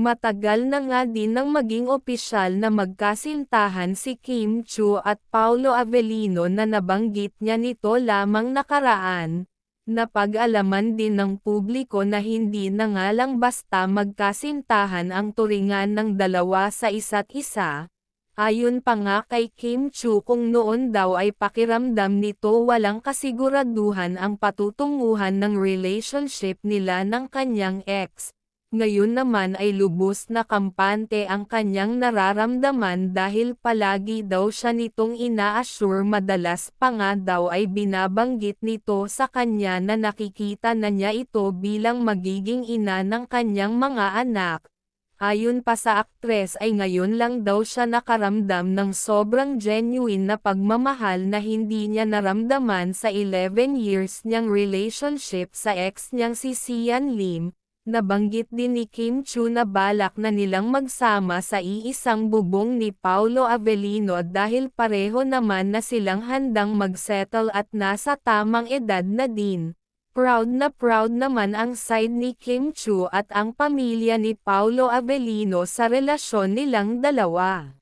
Matagal na nga din nang maging opisyal na magkasintahan si Kim Chu at Paulo Avellino na nabanggit niya nito lamang nakaraan. Napag-alaman din ng publiko na hindi na nga lang basta magkasintahan ang turingan ng dalawa sa isa't isa. Ayon pa nga kay Kim Chu kung noon daw ay pakiramdam nito walang kasiguraduhan ang patutunguhan ng relationship nila ng kanyang ex. Ngayon naman ay lubos na kampante ang kanyang nararamdaman dahil palagi daw siya nitong ina-assure madalas pa nga daw ay binabanggit nito sa kanya na nakikita na niya ito bilang magiging ina ng kanyang mga anak. Ayon pa sa aktres ay ngayon lang daw siya nakaramdam ng sobrang genuine na pagmamahal na hindi niya naramdaman sa 11 years niyang relationship sa ex niyang si Sian Lim, Nabanggit din ni Kim Chu na balak na nilang magsama sa iisang bubong ni Paulo Avellino dahil pareho naman na silang handang magsettle at nasa tamang edad na din. Proud na proud naman ang side ni Kim Chu at ang pamilya ni Paulo Avellino sa relasyon nilang dalawa.